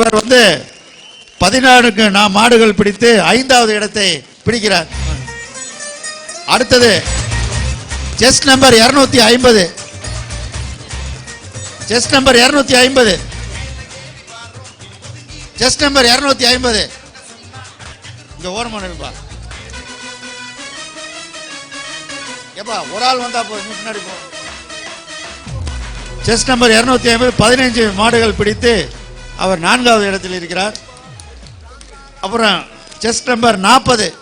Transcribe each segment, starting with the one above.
இவர் வந்து பதினாறுக்கு நான் மாடுகள் பிடித்து ஐந்தாவது இடத்தை பிடிக்கிறார். அடுத்தது செஸ் நம்பர் இருநூத்தி ஐம்பது. செஸ் நம்பர் இருநூத்தி ஐம்பது. செஸ் நம்பர் இருநூத்தி ஐம்பது. இங்க ஓரமான இருப்பா ஏப்பா ஒரு ஆள் வந்தா போ முன்னாடி போ. செஸ் நம்பர் இருநூத்தி ஐம்பது பதினைஞ்சு மாடுகள் பிடித்து அவர் நான்காவது இடத்தில் இருக்கிறார். அப்புறம் செஸ் நம்பர் நாற்பது.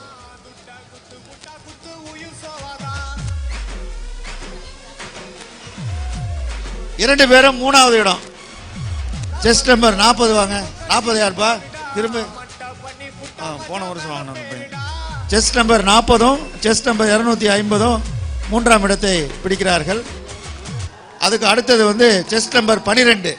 இரண்டு பேரும் மூணாவது இடம். செஸ் நம்பர் நாற்பது வாங்க. நாற்பது யாருப்பா? திரும்ப. ஆ, போன வருஷம் வாங்கினோம் செஸ் நம்பர் நாற்பதும் செஸ் நம்பர் இரநூத்தி ஐம்பதும் மூன்றாம் இடத்தை பிடிக்கிறார்கள். அதுக்கு அடுத்தது வந்து செஸ் நம்பர் பனிரெண்டு.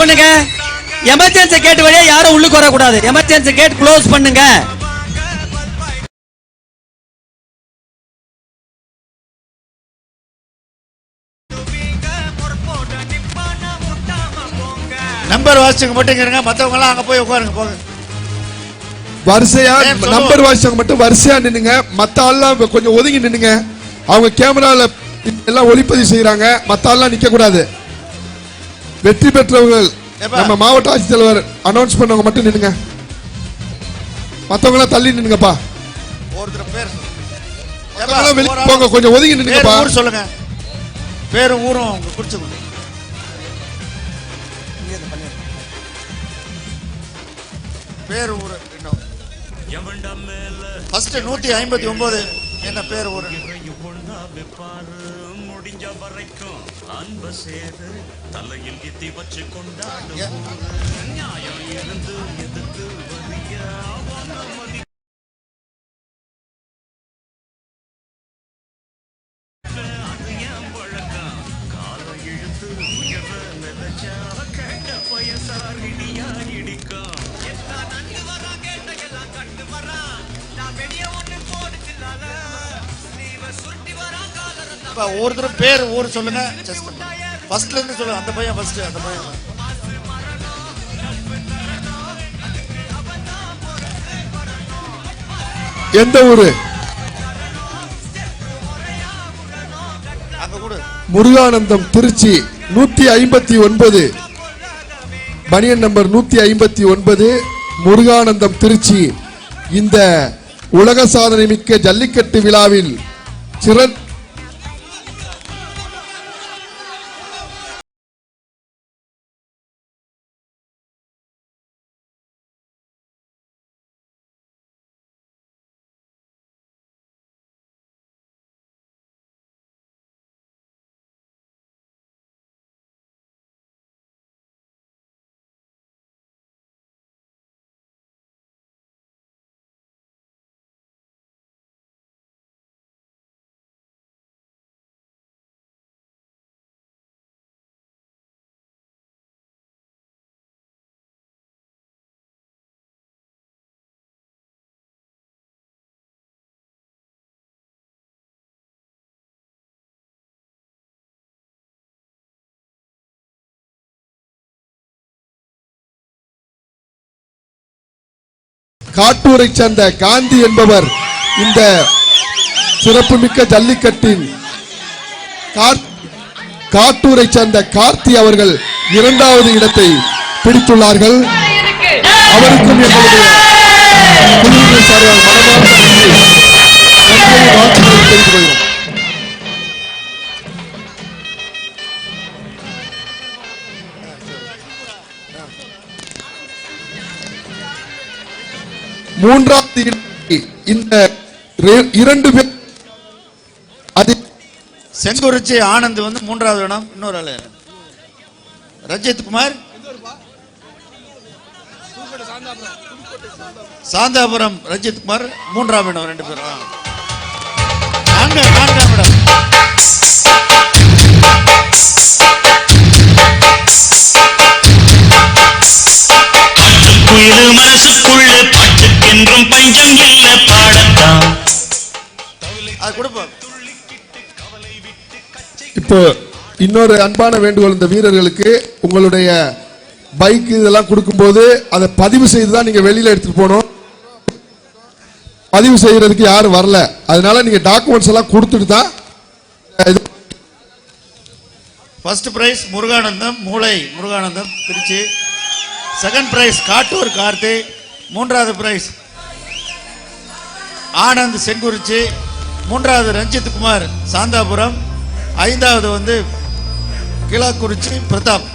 க்ளோஸ் பண்ணுங்க. எமர்ஜென்சி கேட் வழியா யாரும் உள்ளுக்கு வரக்கூடாது. எமர்ஜென்சி கேட் க்ளோஸ் பண்ணுங்க. நம்பர் வாசிச்சுங்க மட்டும் இருங்க. மற்றவங்க எல்லாம் அங்க போய் உட்காருங்க போங்க. வரிசையா. நம்பர் வாசிச்சவங்க மட்டும் வரிசையா நின்னுங்க. மத்த ஆள்லாம் கொஞ்சம் ஒதுங்கி நின்னுங்க. அவங்க கேமரால எல்லாம் ஒளிப்பதிவு செய்யறாங்க மத்த ஆள்லாம் நிக்க கூடாது வெற்றி பெற்றவர்கள். நம்ம மாவட்ட ஆட்சித்தலைவர் அனௌன்ஸ் பண்ணவங்க மட்டும் நின்னுங்க மத்தவங்க எல்லாம் தள்ளி நின்னுங்கப்பா ஒருத்தர் பேர் வெளிய போங்க கொஞ்சம் ஒதுங்கி நின்னுங்கப்பா ஊர் சொல்லுங்க. பேரும் ஊரும் உங்க குறிச்சுக்கணும் பேர் ஊரு இன்னும். ஃபர்ஸ்ட் நூத்தி ஐம்பத்தி ஒன்பது என்ன பேர் ஊரு? முடிஞ்ச வரைக்கும் அன்ப சேரு தலையில் எத்தி வச்சு கொண்டாடும் நியாயம் இருந்து எதிர்த்து வரிய நினைச்சா கேட்ட பயசார் இடியா இடிக்கும். இப்ப ஒருத்தர் பேர் ஊர் சொல்லுங்க. ஃபர்ஸ்ட்ல இருந்து சொல்லுங்க. அந்த பையன் ஃபர்ஸ்ட் அந்த பையன் எந்த ஊரு? முருகானந்தம் திருச்சி நூத்தி ஐம்பத்தி ஒன்பது. பனியன் நம்பர் நூத்தி ஐம்பத்தி ஒன்பது முருகானந்தம் திருச்சி. இந்த உலக சாதனை மிக்க ஜல்லிக்கட்டு விழாவில் சிறன் காட்டூரை சேர்ந்த காந்தி என்பவர் இந்த சிறப்புமிக்க ஜல்லிக்கட்டின் காட்டூரை சேர்ந்த கார்த்தி அவர்கள் இரண்டாவது இடத்தை பிடித்துள்ளார்கள். அவருக்கும் எங்களுடைய மனமார்ந்த நன்றியை வாழ்த்துக்களை தெரிவித்துக் கொள்கிறோம். மூன்றாவது இடத்தை இந்த இரண்டு பேர் அது செங்குறிச்சி ஆனந்த் வந்து மூன்றாவது இடம் இன்னொரு ஆளு. ரஞ்சித் குமார். சாந்தாபுரம் ரஜித் குமார் மூன்றாம் இடம் ரெண்டு பேரும். நான்காம் இடம். இப்போ இன்னொரு அன்பான வேண்டுகோள் இந்த வீரர்களுக்கு உங்களுடைய பைக் இதெல்லாம் கொடுக்கும்போது அதை பதிவு செய்து தான் நீங்கள் வெளியில் எடுத்துகிட்டு போகணும். பதிவு செய்கிறதுக்கு யாரும் வரல. அதனால நீங்கள் டாக்குமெண்ட்ஸ் எல்லாம் கொடுத்துட்டு தான் இது ஃபர்ஸ்ட் பிரைஸ் முருகானந்தம் மூளை முருகானந்தம் திருச்சி. செகண்ட் பிரைஸ் காட்டூர் கார்த்தி மூன்றாவது பிரைஸ் ஆனந்த் செங்குறிச்சி மூன்றாவது ரஞ்சித் குமார் சாந்தாபுரம். ஐந்தாவது வந்து கிளாக்குறிச்சி பிரதாப்.